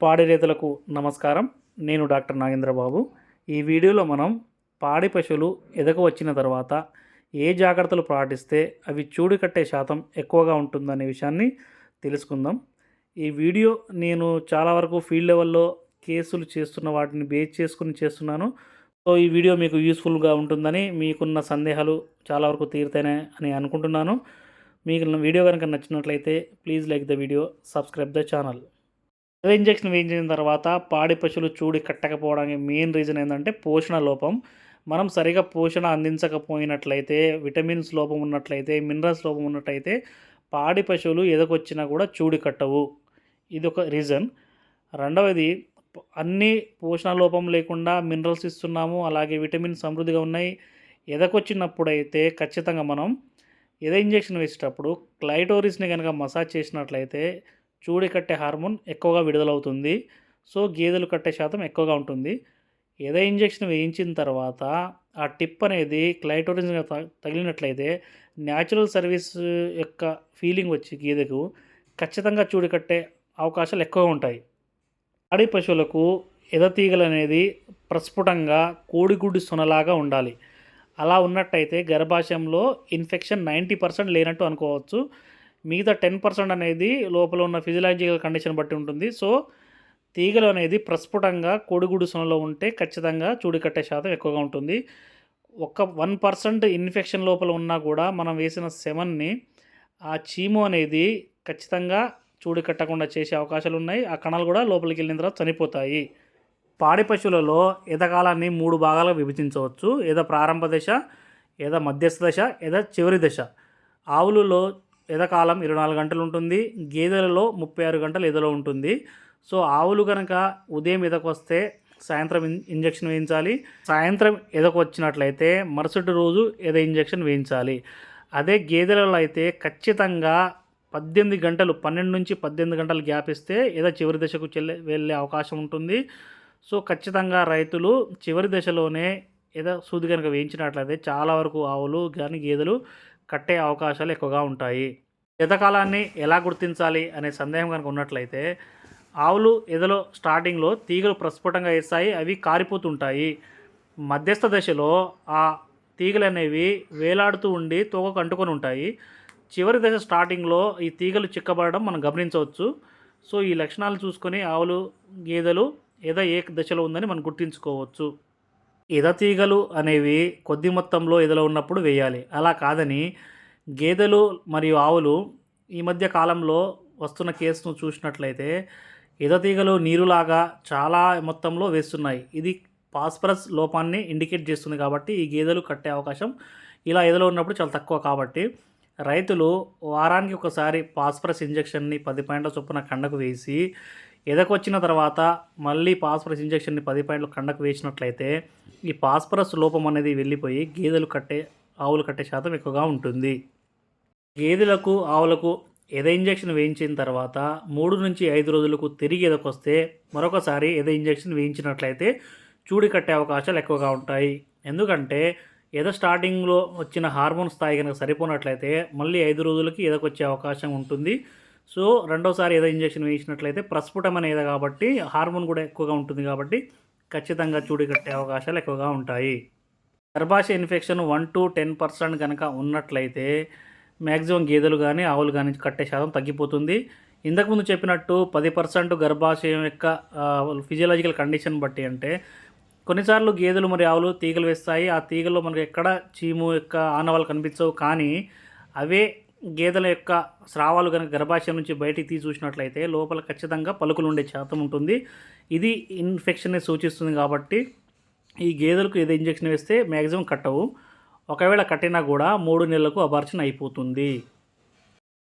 పాడి రైతులకు నమస్కారం. నేను డాక్టర్ నాగేంద్రబాబు. ఈ వీడియోలో మనం పాడి పశువులు ఎదగ వచ్చిన తర్వాత ఏ జాగ్రత్తలు పాటిస్తే అవి చూడు కట్టే శాతం ఎక్కువగా ఉంటుందనే విషయాన్ని తెలుసుకుందాం. ఈ వీడియో నేను చాలా వరకు ఫీల్డ్ లెవెల్లో కేసులు చేస్తున్న వాటిని బేస్ చేసుకుని చేస్తున్నాను. సో ఈ వీడియో మీకు యూస్ఫుల్గా ఉంటుందని మీకున్న సందేహాలు చాలా వరకు తీరుతాయి అని అనుకుంటున్నాను. మీకు వీడియో కనుక నచ్చినట్లయితే please like the video subscribe the channel. Injection వేయించిన తర్వాత పాడి పశువులు చూడి కట్టకపోవడానికి మెయిన్ రీజన్ ఏంటంటే పోషణ లోపం. మనం సరిగా పోషణ అందించకపోయినట్లయితే విటమిన్స్ లోపం ఉన్నట్లయితే మినరల్స్ లోపం ఉన్నట్లయితే పాడి పశువులు ఎదకొచ్చినా కూడా చూడి కట్టవు. ఇది ఒక రీజన్. రెండవది అన్ని పోషణ లోపం లేకుండా మినరల్స్ ఇస్తున్నాము అలాగే విటమిన్ సమృద్ధిగా ఉన్నాయి. ఎదకొచ్చినప్పుడు అయితే ఖచ్చితంగా మనం ఎద ఇంజెక్షన్ వేసేటప్పుడు క్లైటోరిస్ని కనుక మసాజ్ చేసినట్లయితే చూడి కట్టే హార్మోన్ ఎక్కువగా విడుదలవుతుంది. సో గేదెలు కట్టే శాతం ఎక్కువగా ఉంటుంది. ఎద ఇంజెక్షన్ వేయించిన తర్వాత ఆ టిప్ అనేది క్లైటోరిస్ తగిలినట్లయితే న్యాచురల్ సర్వీస్ యొక్క ఫీలింగ్ వచ్చి గేదెకు ఖచ్చితంగా చూడి కట్టే అవకాశాలు ఎక్కువగా ఉంటాయి. పాడి పశువులకు ఎదతీగలు అనేది ప్రస్ఫుటంగా కోడిగుడ్డు సొనలాగా ఉండాలి. అలా ఉన్నట్టయితే గర్భాశయంలో ఇన్ఫెక్షన్ నైంటీ పర్సెంట్ లేనట్టు అనుకోవచ్చు. మిగతా టెన్ పర్సెంట్ అనేది లోపల ఉన్న ఫిజియలాజికల్ కండిషన్ బట్టి ఉంటుంది. సో తీగలు అనేది ప్రస్ఫుటంగా కోడిగుడ్డు సొనలో ఉంటే ఖచ్చితంగా చూడికట్టే శాతం ఎక్కువగా ఉంటుంది. ఒక వన్ పర్సెంట్ ఇన్ఫెక్షన్ లోపల ఉన్నా కూడా మనం వేసిన సెమన్ని ఆ చీము అనేది ఖచ్చితంగా చూడి కట్టకుండా చేసే అవకాశాలు ఉన్నాయి. ఆ కణాలు కూడా లోపలికి వెళ్ళిన తర్వాత చనిపోతాయి. పాడి పశువులలో ఎదకాలాన్ని మూడు భాగాలుగా విభజించవచ్చు. ఏదో ప్రారంభ దశ ఏదో మధ్యస్థ దశ ఏదో చివరి దశ. ఆవులలో ఎదకాలం ఇరవై నాలుగు గంటలు ఉంటుంది గేదెలలో ముప్పై ఆరు గంటలు ఎదలో ఉంటుంది. సో ఆవులు కనుక ఉదయం ఎదకొస్తే సాయంత్రం ఇన్- ఇంజెక్షన్ వేయించాలి. సాయంత్రం ఎదకు వచ్చినట్లయితే మరుసటి రోజు ఎద ఇంజెక్షన్ వేయించాలి. అదే గేదెలలో అయితే ఖచ్చితంగా పద్దెనిమిది గంటలు పన్నెండు నుంచి పద్దెనిమిది గంటలు గ్యాప్ ఇస్తే ఏదో చివరి దశకు చెల్లె వెళ్ళే అవకాశం ఉంటుంది. సో ఖచ్చితంగా రైతులు చివరి దశలోనే ఏదో సూది కనుక వేయించినట్లయితే చాలా వరకు ఆవులు కానీ గేదెలు కట్టే అవకాశాలు ఎక్కువగా ఉంటాయి. ఎదకాలాన్ని ఎలా గుర్తించాలి అనే సందేహం కనుక ఉన్నట్లయితే ఆవులు ఎదలో స్టార్టింగ్లో తీగలు ప్రస్ఫుటంగా వేస్తాయి అవి కారిపోతుంటాయి. మధ్యస్థ దశలో ఆ తీగలు అనేవి వేలాడుతూ ఉండి తోకకు అంటుకొని ఉంటాయి. చివరి దశ స్టార్టింగ్లో ఈ తీగలు చిక్కబడడం మనం గమనించవచ్చు. సో ఈ లక్షణాలు చూసుకొని ఆవులు గేదెలు ఏదో ఏ దశలో ఉందని మనం గుర్తించుకోవచ్చు. ఎద తీగలు అనేవి కొద్ది మొత్తంలో ఎదలో ఉన్నప్పుడు వేయాలి. అలా కాదని గేదెలు మరియు ఆవులు ఈ మధ్య కాలంలో వస్తున్న కేసును చూసినట్లయితే ఎదతీగలు నీరులాగా చాలా మొత్తంలో వేస్తున్నాయి. ఇది పాస్పరస్ లోపాన్ని ఇండికేట్ చేస్తుంది కాబట్టి ఈ గేదెలు కట్టే అవకాశం ఇలా ఎదలో ఉన్నప్పుడు చాలా తక్కువ కాబట్టి రైతులు వారానికి ఒకసారి పాస్పరస్ ఇంజెక్షన్ని పది పాయింట్ల చొప్పున కండకు వేసి ఎదకొచ్చిన తర్వాత మళ్ళీ పాస్పరస్ ఇంజెక్షన్ని పది పాయింట్లు కండకు వేసినట్లయితే ఈ పాస్పరస్ లోపం అనేది వెళ్ళిపోయి గేదెలు కట్టే ఆవులు కట్టే శాతం ఎక్కువగా ఉంటుంది. గేదెలకు ఆవులకు ఎద ఇంజెక్షన్ వేయించిన తర్వాత మూడు నుంచి ఐదు రోజులకు తిరిగి ఎదకొస్తే మరొకసారి ఎద ఇంజెక్షన్ వేయించినట్లయితే చూడి కట్టే అవకాశాలు ఎక్కువగా ఉంటాయి. ఎందుకంటే ఎద స్టార్టింగ్లో వచ్చిన హార్మోన్ స్థాయి కనుక సరిపోనట్లయితే మళ్ళీ ఐదు రోజులకి ఎదకొచ్చే అవకాశం ఉంటుంది. సో రెండోసారి ఏదో ఇంజెక్షన్ వేసినట్లయితే ప్రస్ఫుటం అనేది కాబట్టి హార్మోన్ కూడా ఎక్కువగా ఉంటుంది కాబట్టి ఖచ్చితంగా చూడి కట్టే అవకాశాలు ఎక్కువగా ఉంటాయి. గర్భాశయ infection one to ten percent కనుక ఉన్నట్లయితే మ్యాక్సిమం గేదెలు కానీ ఆవులు కానీ కట్టే శాతం తగ్గిపోతుంది. ఇంతకుముందు చెప్పినట్టు పది పర్సెంట్ గర్భాశయం యొక్క ఫిజియలాజికల్ కండిషన్ బట్టి అంటే కొన్నిసార్లు గేదెలు మరి ఆవులు తీగలు వేస్తాయి. ఆ తీగల్లో మనకు ఎక్కడ చీము యొక్క ఆనవాళ్ళు కనిపించవు కానీ అవే గేదెల యొక్క స్రావాలు కనుక గర్భాశయం నుంచి బయటికి తీసి చూసినట్లయితే లోపల ఖచ్చితంగా పలుకులు ఉండే శాతం ఉంటుంది. ఇది ఇన్ఫెక్షన్ని సూచిస్తుంది కాబట్టి ఈ గేదెలకు ఏదో ఇంజెక్షన్ వేస్తే మ్యాక్సిమం కట్టవు. ఒకవేళ కట్టినా కూడా మూడు నెలలకు అబార్షన్ అయిపోతుంది.